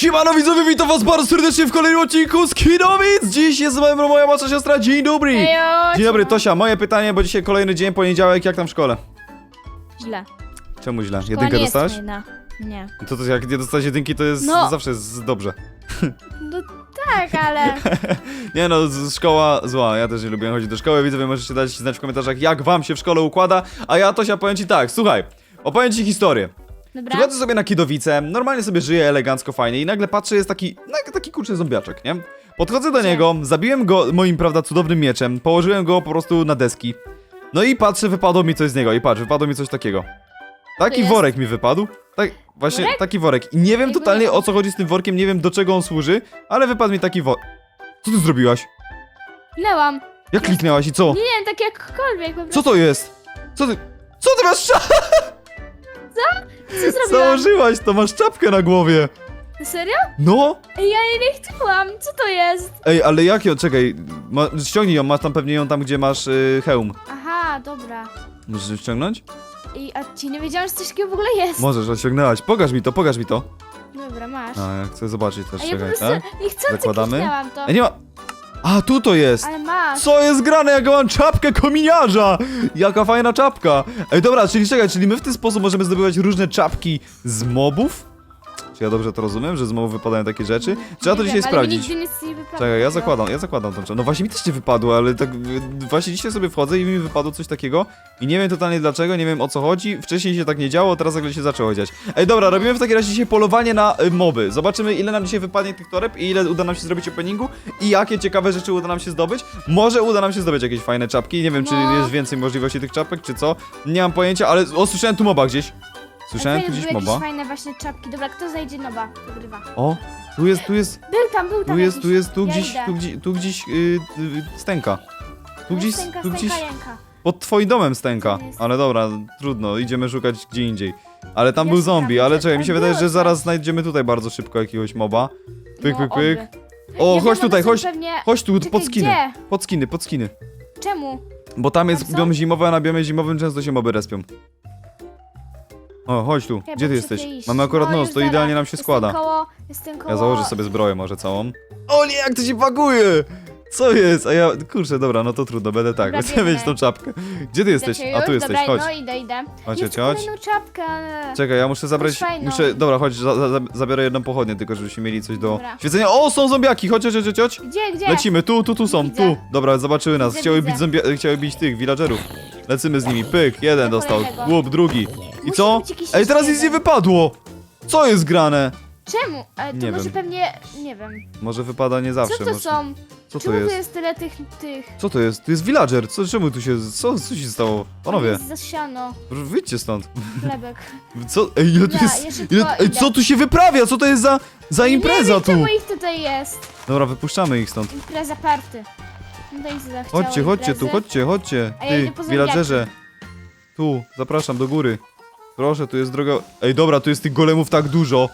Siemano widzowie, witam was bardzo serdecznie w kolejnym odcinku z Kinowic! Dziś jest z nami moja młodsza siostra, dzień dobry! Dzień dobry, siema. Tosia, moje pytanie, bo dzisiaj kolejny dzień, poniedziałek, jak tam w szkole? Źle. Czemu źle? Szkoła Jedynkę nie jest dostałeś? fajna. Nie. To, to jak nie dostałeś jedynki, to jest No. zawsze jest dobrze. No tak, ale... Nie no, z- szkoła zła, ja też nie lubię chodzić do szkoły, widzowie możecie dać znać w komentarzach, jak wam się w szkole układa, a ja, Tosia, powiem ci tak, słuchaj, opowiem ci historię. Dobra. Przychodzę sobie na Kidowice, normalnie sobie żyję elegancko, fajnie i nagle patrzę, jest taki, no, taki kurczę zombiaczek, nie? Podchodzę do niego, zabiłem go moim, prawda, cudownym mieczem, położyłem go po prostu na deski. No i patrzę, wypadło mi coś z niego i patrz, wypadło mi coś takiego. Taki jest? worek mi wypadł. Tak, właśnie Worek? taki worek. I nie wiem Jakby totalnie nie- o co chodzi z tym workiem, nie wiem do czego on służy, ale wypadł mi taki worek. Co ty zrobiłaś? Minęłam. Jak kliknęłaś i co? Nie wiem, tak jakkolwiek. po Co prostu. to jest? Co ty... Co ty masz czapkę? Co zrobiłam? Założyłaś to, masz czapkę na głowie. Serio? No? Ej, ja jej nie chciałam. Co to jest? Ej, ale jak ją, czekaj, ma, ściągnij ją, masz tam pewnie ją tam, gdzie masz y, hełm. Aha, dobra. Możesz ją ściągnąć? I, a ci nie wiedziałam, że coś takiego w ogóle jest. Możesz, a ściągnęłaś. Pokaż mi to, pokaż mi to. Dobra, masz. A, ja chcę zobaczyć też, A ja po czekaj, prostu tak? nie chcący Zakładamy? kliknęłam to. Ej, nie ma... A, tu to jest! Ale masz. Co jest grane, jak ja mam czapkę kominiarza? Jaka fajna czapka! Ej, dobra, czyli czekaj, czyli my w ten sposób możemy zdobywać różne czapki z mobów? Czy ja dobrze to rozumiem, że z mobów wypadają takie rzeczy? Trzeba to dzisiaj sprawdzić. nigdy nic nie wypadło. Czekaj, ja zakładam, ja zakładam tą czapkę. No właśnie mi też nie wypadło, ale tak y, właśnie dzisiaj sobie wchodzę i mi wypadło coś takiego i nie wiem totalnie dlaczego, nie wiem o co chodzi. Wcześniej się tak nie działo, teraz nagle się zaczęło dziać. Ej, dobra, robimy w takim razie dzisiaj polowanie na y, moby. Zobaczymy ile nam dzisiaj wypadnie tych toreb i ile uda nam się zrobić openingu i jakie ciekawe rzeczy uda nam się zdobyć. Może uda nam się zdobyć jakieś fajne czapki, nie wiem czy No. jest więcej możliwości tych czapek, czy co. Nie mam pojęcia, ale o, słyszałem tu moba gdzieś. Słyszałem tu gdzieś były moba. jakieś fajne właśnie czapki. Dobra, kto zajdzie nowa? Wygrywa. O, tu jest, tu jest, Był tam, był tam tu jest, jakiś. tu jest, tu Ja gdzieś, idę. tu gdzieś, tu gdzieś yy, yy, stęka. Tu gdzieś, Stęka, tu stęka, gdzieś jęka. pod twoim domem stęka. Jest- Ale dobra, trudno, idziemy szukać gdzie indziej. Ale tam był zombie, ale że czekaj, mi tam się wydaje, było że zaraz znajdziemy tutaj bardzo szybko jakiegoś moba. Pyk, No, pyk, pyk. oby. O, Ja chodź tutaj, są chodź, Pewnie... chodź tu, Czekaj, pod skiny. gdzie? Pod skiny, pod skiny. Czemu? Bo tam jest Tam są? biom zimowy, a na biomie zimowym często się moby respią. O, chodź tu, gdzie ty jesteś? Mamy akurat No, już to zaraz. idealnie nam się Jestem składa. Koło, jestem koło... Ja założę sobie zbroję może całą. O nie, jak to się pakuje! Co jest? A ja, kurczę, dobra, no to trudno, będę tak, Dobra, będę biegnę. mieć tą czapkę. Gdzie ty jesteś? A tu już? jesteś, Dobra, chodź. no idę, idę. Chodź, Jest chodź, chodź. kolejną czapkę, ale... Czekaj, ja muszę zabrać, fajną. muszę, dobra, chodź, za, za, zabiorę jedną pochodnię, tylko żebyśmy mieli coś do Dobra. świecenia. O, są zombiaki, chodź, chodź, chodź, chodź. Gdzie, gdzie? Lecimy, tu, tu, tu są, Widzę. tu. Dobra, zobaczyły nas, Widzę, chciały widzę. bić zombie, chciały bić tych, villagerów. Lecimy z nimi, pyk, jeden Do dostał, kolejnego. łup, drugi. I Musi co? być jakiś Ej, teraz nic nie wypadło. Co jest grane? Czemu? Ale to Nie może wiem. pewnie... Nie wiem. Może wypada nie zawsze, Co to może. są? Co to Czemu jest? jest tyle tych... tych... Co to jest? To jest villager, co, czemu tu się, co, co się stało? Panowie, Jest zasiano. wyjdźcie stąd. Chlebek. Co? Ej, ile tu Ja, jest, szybko ile, ej, idę. co tu się wyprawia? Co to jest za, za nie impreza wiem, tu? czemu ich tutaj jest. Dobra, wypuszczamy ich stąd. Impreza party. No zachciało Chodźcie, chodźcie tu, imprezy. chodźcie, chodźcie. A ja Ty, idę po villagerze. Tu, zapraszam do góry. Proszę, tu jest droga... Ej, dobra, tu jest tych golemów tak dużo.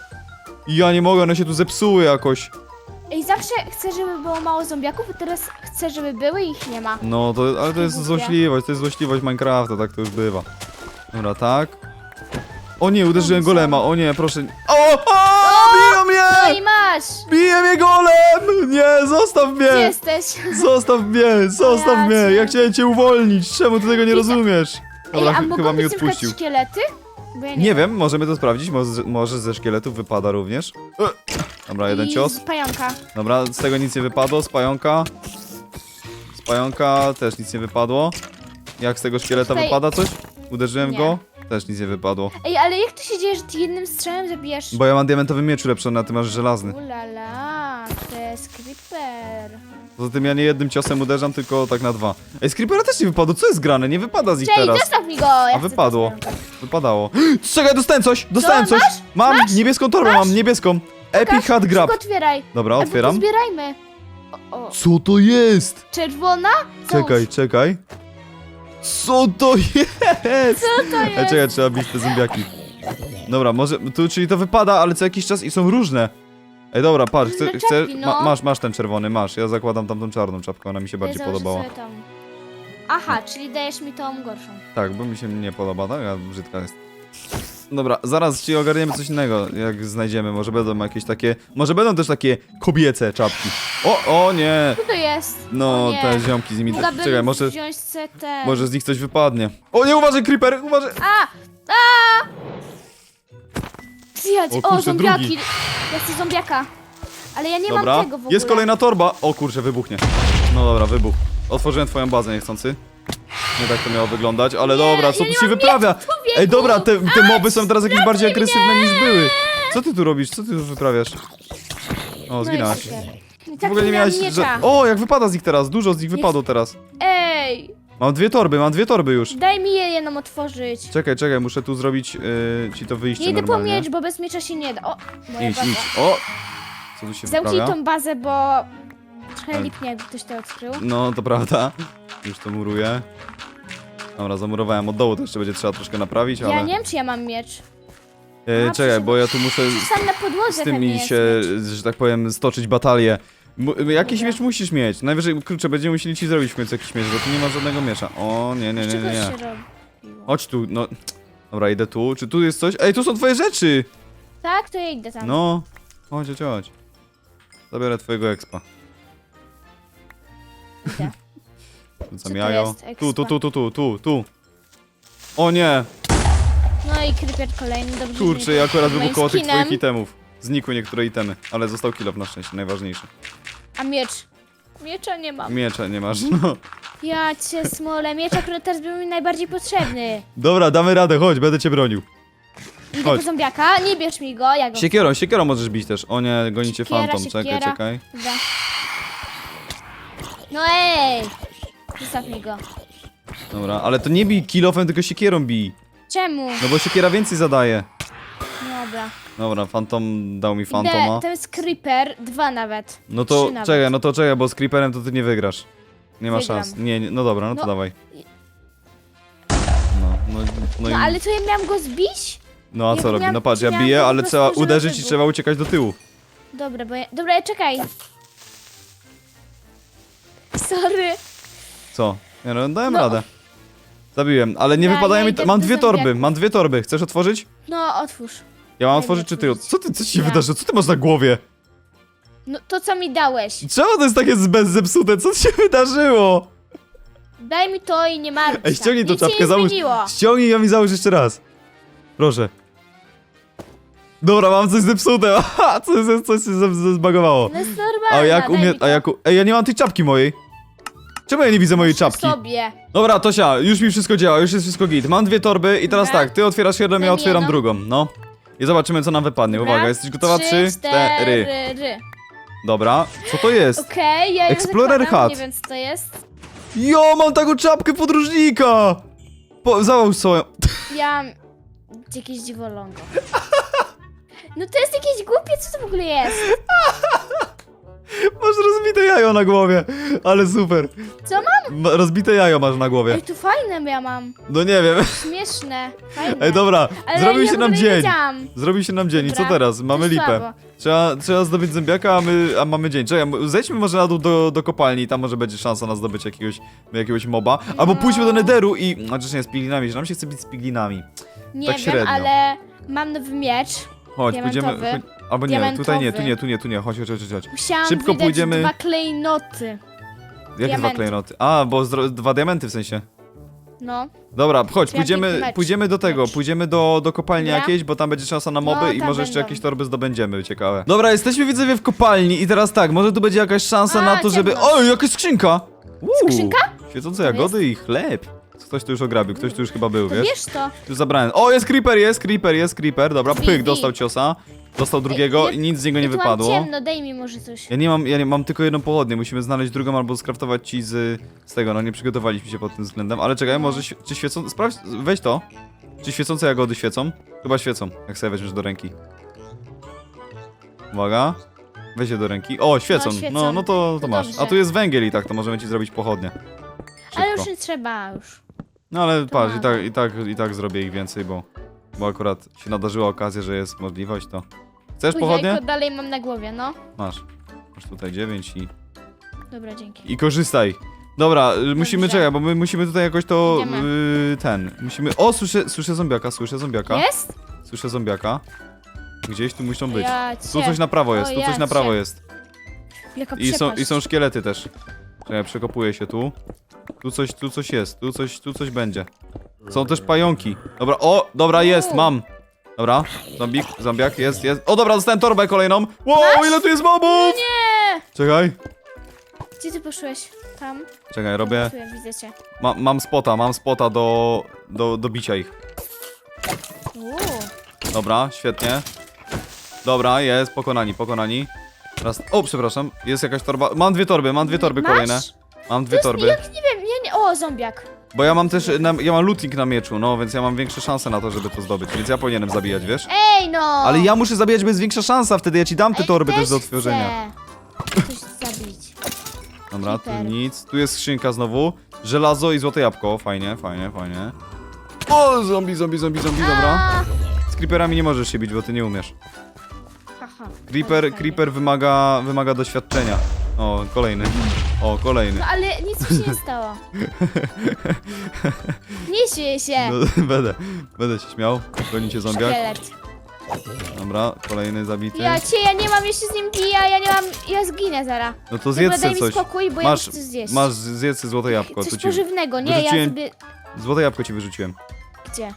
I ja nie mogę, one się tu zepsuły jakoś. Ej, zawsze chcę, żeby było mało zombiaków, a teraz chcę, żeby były i ich nie ma. No, to, ale to jest Głupie. złośliwość, to jest złośliwość Minecrafta, tak to już bywa. Dobra, tak. O nie, uderzyłem golema, o nie, proszę. O! o biją No mnie! i masz! Bije mnie golem! Nie, zostaw Gdzie mnie! jesteś? Zostaw mnie, zostaw mnie! Ja chciałem cię uwolnić, czemu ty tego nie rozumiesz? Dobra, Ej, a ch- mogą chyba mnie być na przykład odpuścił. szkielety? Bo ja nie, Nie wiem, możemy to sprawdzić, może, może ze szkieletów wypada również. E, Dobra, jeden I cios. z pająka. Dobra, z tego nic nie wypadło, z pająka. Z pająka też nic nie wypadło. Jak z tego szkieleta Tutaj- wypada coś? Uderzyłem Nie. go? Też nic nie wypadło. Ej, ale jak to się dzieje, że ty jednym strzałem zabijasz? Bo ja mam diamentowy miecz ulepszony, a ty masz żelazny. Ulala, jest creeper. Poza tym ja nie jednym ciosem uderzam, tylko tak na dwa. Ej, z creepera też nie wypadło, co jest grane? Nie wypada z nich Cześć, teraz. zostaw mi go! Ja A chcę wypadło. to Wypadało. Czekaj, dostałem coś! Dostałem Co, coś! masz? Mam! Masz? Niebieską torbę Masz? mam, niebieską! Epic Pokaż, Hat Grab. szybko otwieraj. Dobra, Albo otwieram. pozbierajmy. O, o. Co to jest? Czerwona? Załóż. Czekaj, czekaj. Co to jest? Co to Ej, jest? czekaj, trzeba bić te zombiaki. Dobra, może, tu, czyli to wypada, ale co jakiś czas i są różne. Ej, dobra, patrz, chcę, Różne chcę, czapki, ma, no. masz, masz ten czerwony, masz. Ja zakładam tamtą czarną czapkę, ona mi się bardziej założę podobała. sobie tą. Aha, czyli dajesz mi tą gorszą. Tak, bo mi się nie podoba, tak? A brzydka jest. Dobra, zaraz ci ogarniemy coś innego, jak znajdziemy. Może będą jakieś takie. Może będą też takie kobiece czapki. O, o nie! Co to jest? No, O nie. te ziomki z nimi. Mogłabym Czekaj, może, wziąć może z nich coś wypadnie. O nie, uważaj, creeper! Uważaj! A! A! Zjadź. O O, kurczę, zombiaki. drugi. Ja chcę zombiaka. Ale ja nie Dobra, mam tego w ogóle. jest kolejna torba. O kurczę, wybuchnie. No dobra, wybuch. Otworzyłem twoją bazę niechcący. Nie tak to miało wyglądać, ale dobra, co ja tu nie się mam wyprawia? miecz, człowieku! Ej, dobra, te, te moby są teraz jakieś bardziej agresywne niż były. Co ty tu robisz? Co ty tu wyprawiasz? O, No super. I W tak ogóle nie miałam miałeś. Że... miecza. O, jak wypada z nich teraz. Dużo z nich wypadło teraz. Ej! Mam dwie torby, mam dwie torby już. Daj mi je jedną otworzyć. Czekaj, czekaj, muszę tu zrobić yy, ci to wyjście Nie idę po normalnie. miecz, bo bez miecza się nie da. O, moja Idź, baza. idź. O! Co tu się Zamknij wyprawia? tą bazę, bo trochę lipnie, jakby ktoś to odkrył. No, to prawda. Już to muruję. Dobra, zamurowałem od dołu, to jeszcze będzie trzeba troszkę naprawić, ale... Ja nie wiem, czy ja mam miecz. E, A, czekaj, przecież- bo ja tu muszę tam na podłodze z pewnie tymi jest się, miecz. że tak powiem, stoczyć batalię. Mu- Jakiś miecz musisz mieć. Najwyżej, kurczę, będziemy musieli ci zrobić w końcu jakiś miecz, bo tu nie ma żadnego miecza. O, nie, nie, nie, nie, nie. się robiło? Chodź tu, no... Dobra, idę tu. Czy tu jest coś? Ej, tu są twoje rzeczy! Tak, to ja idę tam. No. Chodź, chodź, chodź. Zabiorę twojego expa. Idę. Rzucam to jajo. jest? Tu, tu, tu, tu, tu, tu, tu. O nie! No i creeper kolejny, dobrze. Kurczę, ja akurat wybuchło tych twoich itemów. Znikły niektóre itemy, ale został kilof na szczęście, najważniejszy. A miecz? Miecza nie mam. Miecza nie masz, no. Ja cię smolę, miecz akurat teraz był mi najbardziej potrzebny. Dobra, damy radę, chodź, będę cię bronił. Idę Chodź. po zombiaka, nie bierz mi go, ja go... Siekierą, siekierą możesz bić też. O nie, gonicie Siekiera, fantom, czekaj, siekiera. czekaj. Dobra. No ej! Zostaw mi go. Dobra, ale to nie bij kilofem, tylko siekierą bij. Czemu? No bo siekiera więcej zadaje. Dobra. Dobra, fantom dał mi fantoma. Idę, to jest creeper, dwa nawet. No to Trzy nawet. czekaj, no to czekaj, bo z creeperem to ty nie wygrasz. Nie ma Wygram. szans. Nie, nie, no dobra, no to No. dawaj. No, no, no, No i, ale to ja miałam go zbić? no a ja co robi? miałam- No patrz, ja miałam biję, po ale prostu, trzeba żeby uderzyć i trzeba uciekać do tyłu. Dobra, bo ja... Dobra, ja czekaj. Sorry. Co? Nie no, dałem No. radę. Zabiłem, ale nie Ja- wypadają ja mi... idę Mam do dwie torby, mam dwie torby. Chcesz otworzyć? No, otwórz. Ja mam otworzyć czy ty? otworzyć. Co ty, co ci się Ja. wydarzy? Co ty masz na głowie? No, to co mi dałeś? Czemu to jest takie bez zepsute? Co ci się wydarzyło? Daj mi to i nie martw Ej, się. ściągnij tą Nic się czapkę, nie załóż. zmieniło. Ściągnij ją i załóż jeszcze raz. Proszę. Dobra, mam coś zepsute. Aha, coś, coś, coś się ze- ze- zbagowało. No jest normalne, A jak daj umie... mi to. A jak... u- Ej, ja nie mam tej czapki mojej. Czemu ja nie widzę mojej czapki? sobie. Dobra, Tosia, już mi wszystko działa, już jest wszystko git. Mam dwie torby i teraz Dobra. tak, ty otwierasz jedną, ja Daj mi otwieram jedną. drugą, no. I zobaczymy, co nam wypadnie. Uwaga, jesteś gotowa? Trzy, cztery. cztery. Dobra, co to jest? Okej, ja ją Explorer zakładam, hat. Nie wiem, co to jest. Jo, mam taką czapkę podróżnika! Po, załóż swoją. Ja mam jakieś dziwolągo. No to jest jakieś głupie, co to w ogóle jest? Jajo na głowie, ale super. Co mam? Ma- Rozbite jajo masz na głowie. Ej, to fajne ja mam. No nie wiem. Śmieszne. Fajne. Ej, dobra, Ale zrobił ja się w nam ogóle nie dzień. wiedziałam. Zrobił się nam dzień i co Dobra, teraz? Mamy to lipę. słabo. Trzeba, trzeba zdobyć zębiaka, a, my, a mamy dzień. Czekaj, m- zejdźmy może na dół do, do kopalni, tam może będzie szansa na zdobycie jakiegoś, jakiegoś moba. Albo No. pójdźmy do nederu i... Chociaż nie, z piglinami, że nam się chce bić z piglinami. Nie tak wiem, średnio. ale mam nowy miecz. Chodź, Diamentowy. pójdziemy... Chodź, albo nie, tutaj nie, tu nie, tu nie, tu nie, chodź, chodź, chodź, chodź. Musiałam Szybko wydać pójdziemy- dwa klejnoty. Jakie dwa Diamenty. klejnoty? A, bo zdro- dwa diamenty w sensie. No. Dobra, chodź, pójdziemy, mecz. pójdziemy do tego, Mecz. pójdziemy do, do kopalni Dobra. jakiejś, bo tam będzie szansa na moby No, i tam może jeszcze będą. jakieś torby zdobędziemy, ciekawe. Dobra, jesteśmy widzowie w kopalni i teraz tak, może tu będzie jakaś szansa A, na to, żeby... ciemność. O, jakaś skrzynka! Uuu, Skrzynka? Świecące jagody i chleb. Ktoś tu już ograbił, ktoś tu już chyba był, To wiesz? wiesz to. Już zabrałem. O, jest creeper, jest creeper, jest creeper, dobra, pyk, dostał ciosa. Dostał drugiego ja- i nic z niego nie tu wypadło. Mam ciemno, daj mi może coś. Ja nie mam, ja nie mam tylko jedną pochodnię, musimy znaleźć drugą albo skraftować ci z, z tego, no nie przygotowaliśmy się pod tym względem, ale czekaj, No. może, świe- czy świecą, sprawdź, weź to. Czy świecące jagody świecą? Chyba świecą, jak sobie weźmiesz do ręki. Uwaga. Weź je do ręki. O, świecą. świecą. No, no to, to To masz. dobrze. A tu jest węgiel i tak, to możemy ci zrobić pochodnie. Ale Szybko. już nie trzeba już. No ale patrz, i mamy. tak, i, tak, i tak zrobię ich więcej, bo, bo akurat się nadarzyła okazja, że jest możliwość, to... Chcesz Tu pochodnie? jajko dalej mam na głowie, no. Masz. Masz tutaj dziewięć i... Dobra, dzięki. I korzystaj. Dobra, y, musimy, czekaj, bo my musimy tutaj jakoś to, Idziemy. y, ten, musimy, o, słyszę, słyszę zombiaka, słyszę zombiaka. Jest? Słyszę zombiaka. Gdzieś tu muszą być. Ja Tu cię. coś na prawo jest, O, tu coś ja na prawo cię. jest. Jaka I są, przepaść. I są szkielety też. Czekaj, przekopuję się tu. Tu coś, tu coś jest, tu coś, tu coś będzie. Są też pająki. Dobra, o, dobra, jest, mam. Dobra, zombik, zombiak, jest, jest. O, dobra, dostałem torbę kolejną. Wow, ile tu jest mobów! Nie! Czekaj, Gdzie ty poszłeś? Tam? czekaj, robię. Tu ja widzę cię. Ma, mam spota, mam spota do, do, do bicia ich. Uuu. Dobra, świetnie. Dobra, jest, pokonani, pokonani. Teraz, o, przepraszam, jest jakaś torba. Mam dwie torby, mam dwie torby Masz? kolejne. Mam dwie torby. Jak nie wiem, ja nie... O, zombiak. Bo ja mam też, na, ja mam looting na mieczu, no, więc ja mam większe szanse na to, żeby to zdobyć, więc ja powinienem zabijać, wiesz? Ej, no! Ale ja muszę zabijać, bo jest większa szansa, wtedy ja ci dam te Ej, torby też do otworzenia. chcę Coś zabić. Dobra, tu Super. nic, tu jest skrzynka znowu, żelazo i złote jabłko, fajnie, fajnie, fajnie. O, zombie, zombie, zombie, zombie, dobra. A, Z creeperami nie możesz się bić, bo ty nie umiesz. Creeper, Fajnie. creeper wymaga, wymaga doświadczenia. O, kolejny. O, kolejny. No ale nic mi się nie stało. Nie śmieję się. No, będę, będę się śmiał. Gonicie zombiak. Szkielet. Dobra, kolejny zabity. Ja cię, ja nie mam jeszcze z nim bija, ja nie mam, ja zginę zaraz. No to Dobra, zjedz daj se mi coś. spokój, bo ja Masz, muszę coś zjeść. masz zjedz złote jabłko. Coś ci, pożywnego, nie, ja wyrzuciłem- sobie... złote jabłko ci wyrzuciłem. Gdzie?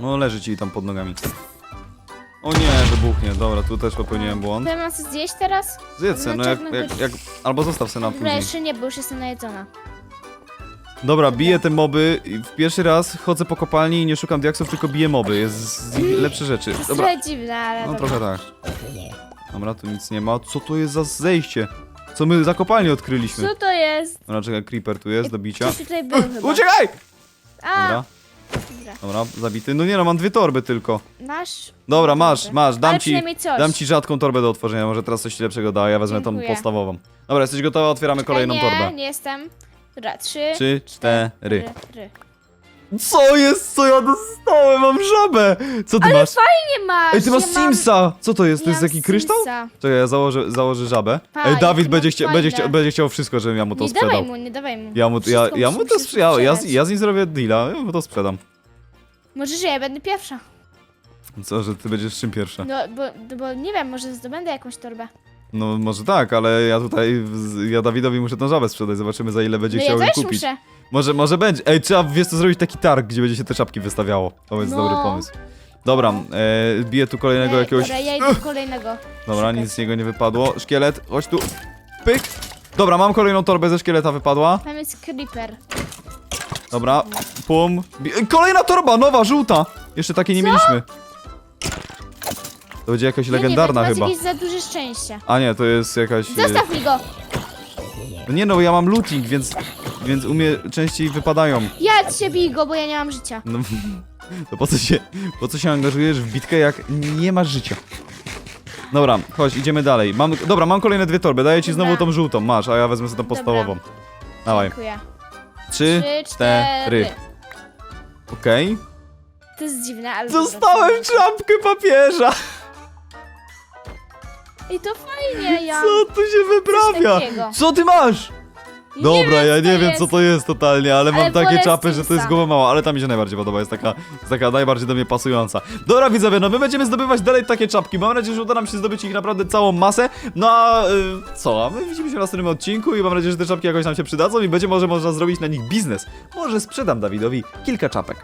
No leży ci tam pod nogami. O nie, wybuchnie. Dobra, tu też popełniłem błąd. Mam coś zjeść teraz? Zjedz se, no jak, jak, jak... Albo zostaw se na Dobra, później. jeszcze nie, bo już jestem najedzona. Dobra, biję te moby. i W pierwszy raz chodzę po kopalni i nie szukam diaksów, tylko biję moby. Jest z nich lepsze rzeczy. To jest Dobra, trochę dziwne, ale no dobra. trochę tak. Dobra, tu nic nie ma. Co to jest za zejście? Co my za kopalnię odkryliśmy? Co to jest? Dobra, czekaj, creeper tu jest do bicia. Tutaj był chyba. Uciekaj! A, Dobra, dobra. dobra, zabity. No nie no, mam dwie torby tylko. Masz? Dobra, masz, masz, dam Ale ci, przynajmniej coś. dam ci rzadką torbę do otworzenia, może teraz coś ci lepszego da, ja wezmę tą Dziękuję. podstawową. Dobra, jesteś gotowa? Otwieramy kolejną nie, torbę. nie jestem. Dobra, trzy, Trzy, cztery. ry. Co jest? Co ja dostałem? Mam żabę! Co ty masz? Nie masz! Ej, ty masz ja mam- Simsa! Co to jest? To ja jest taki kryształ? Simsa. Czekaj, ja założę, założę żabę. Pa, Ej, Dawid jakie będzie, mam chcia, będzie, fajne. chcia, będzie chciał wszystko, żebym ja mu to Nie sprzedał. dawaj mu, nie dawaj mu. Ja mu, ja, Wszystko ja mu to musi sprzedał, ja, z- sprzedać. ja z nim zrobię deala, ja mu to sprzedam. Może, że ja będę pierwsza. Co, że ty będziesz czym pierwsza? No, bo, no, bo nie wiem, może zdobędę jakąś torbę. No może tak, ale ja tutaj, z- ja Dawidowi muszę tą żabę sprzedać, zobaczymy za ile będzie No ja chciał ją też kupić. muszę. Może, może będzie. Ej, trzeba, wiesz co, zrobić taki targ, gdzie będzie się te czapki wystawiało. To jest No. dobry pomysł. Dobra, e, biję tu kolejnego Ej, jakiegoś... Dobra, ja idę do kolejnego. Dobra, nic z niego nie wypadło. Szkielet, chodź tu. Pyk. Dobra, mam kolejną torbę ze szkieleta wypadła. Tam jest creeper. Dobra, pum. Bi- Kolejna torba, nowa, żółta. Jeszcze takiej nie mieliśmy. To będzie jakaś Ja legendarna nie wiem, chyba. to jest jakieś za duże szczęście. A nie, to jest jakaś... e, Zostaw mi go! No nie no, ja mam looting, więc... Więc u mnie częściej wypadają. Ja cię bij go, bo ja nie mam życia. No, to po co się, po co się angażujesz w bitkę, jak nie masz życia? Dobra, chodź, idziemy dalej. Mam, dobra, mam kolejne dwie torby, daję ci znowu Dobra. tą żółtą, masz, a ja wezmę sobie tą podstawową. Dawaj. Dziękuję. Trzy, cztery. Okej. To jest dziwne, ale... dobra, Dostałem czapkę papieża! I to fajnie, ja... Co tu się wyprawia? takiego. Co ty masz? Nie Dobra, wiem, ja co nie wiem jest. co to jest totalnie, ale, Ale mam takie wolę czapy, że to jest Stimsa. głowa mała, ale ta mi się najbardziej podoba, jest taka, jest taka najbardziej do mnie pasująca. Dobra widzowie, no my będziemy zdobywać dalej takie czapki, mam nadzieję, że uda nam się zdobyć ich naprawdę całą masę, no a y, co, a my widzimy się w następnym odcinku i mam nadzieję, że te czapki jakoś nam się przydadzą i będzie może można zrobić na nich biznes. Może sprzedam Dawidowi kilka czapek.